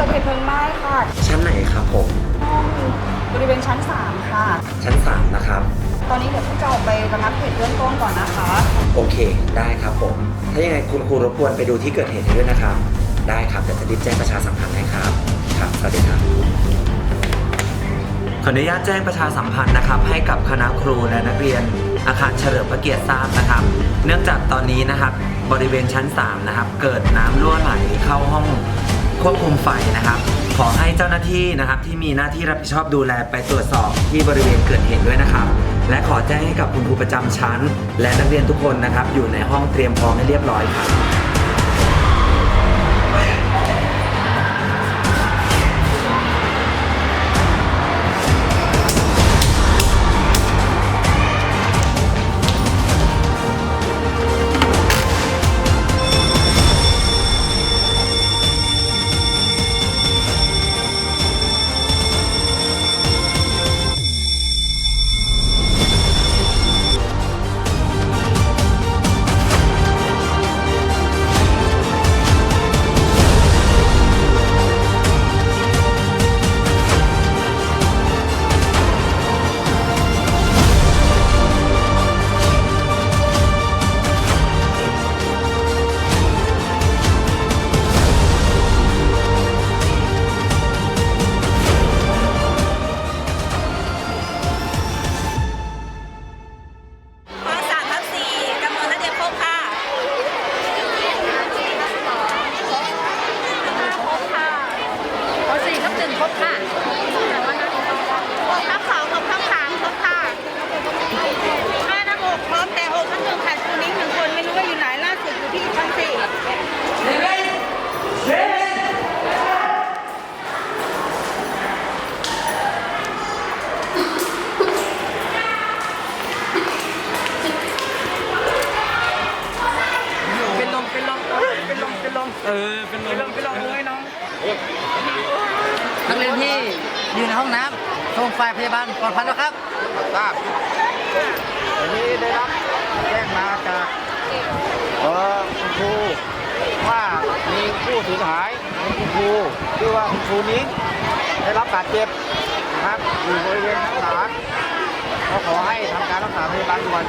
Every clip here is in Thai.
กิดเหตุเพลิงไหม้ค่ะชั้นไหนครับผม ห้องบริเวณชั้น 3 ค่ะ ชั้น 3 นะครับ ตอนนี้เดี๋ยวผู้จะออกไประงับเหตุเบื้องต้นก่อนนะคะ โอเค ได้ครับผม ถ้ายังไงคุณครูรบกวนไปดูที่เกิดเหตุด้วยนะครับ ได้ครับเดี๋ยวจะรีบแจ้งประชาสัมพันธ์ให้ครับ ครับสวัสดีครับ ขออนุญาตแจ้งประชาสัมพันธ์นะครับ ให้กับคณะครูและนักเรียน อาคารเฉลิมพระเกียรติทราบนะครับ เนื่องจากตอนนี้นะครับบริเวณชั้น 3 นะครับ เกิดน้ำรั่วไหลเข้าห้อง ควบคุมไฟนะครับ ขอให้เจ้าหน้าที่นะครับที่มีหน้าที่รับผิดชอบดูแลไปตรวจสอบที่บริเวณเกิดเหตุด้วยนะครับ และขอแจ้งให้กับคุณครูประจำชั้น และนักเรียนทุกคนนะครับ อยู่ในห้องเตรียมพร้อมให้เรียบร้อยครับ เป็นลมเป็นลมเออเป็นลมเป็นลมเลยน้องนักเรียนที่อยู่ในห้องน้ำส่งฝ่ายพยาบาลปลอดภัยแล้วครับ ทราบวันนี้ได้รับแจ้งมาจากเอ่อคุณครูว่ามีผู้สูญหายเป็นคุณครูชื่อว่าคุณครูนิ้งได้รับบาดเจ็บนะครับอยู่บริเวณชั้นสามก็ขอให้ทำการรักษาพยาบาลด่วน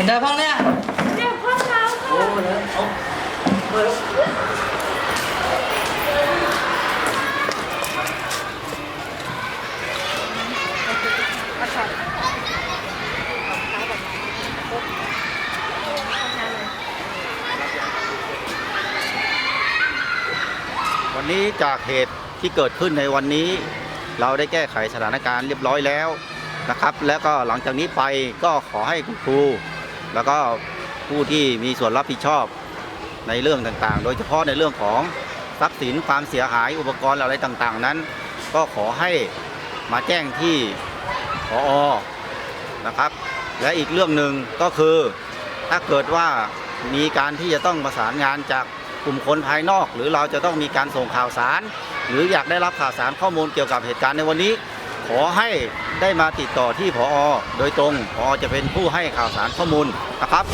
เป็นเดินห้องเนี่ยวันนี้จากเหตุที่เกิดขึ้นในวันนี้ เราได้แก้ไขสถานการณ์เรียบร้อยแล้วนะครับ แล้วก็หลังจากนี้ไปก็ขอให้คุณครู แล้วก็ผู้ที่มีส่วนรับผิดชอบในเรื่องต่างๆ โดยเฉพาะในเรื่องของทรัพย์สินความเสียหายอุปกรณ์อะไรต่างๆ นั้น ก็ขอให้มาแจ้งที่พอนะครับ และอีกเรื่องหนึ่งก็คือถ้าเกิดว่ามีการที่จะต้องประสานงานจากกลุ่มคนภายนอก หรือเราจะต้องมีการส่งข่าวสาร หรืออยากได้รับข่าวสารข้อมูลเกี่ยวกับเหตุการณ์ในวันนี้ ขอให้ได้มาติดต่อที่พอโดยตรงพอจะเป็นผู้ให้ข่าวสารข้อมูลนะครับ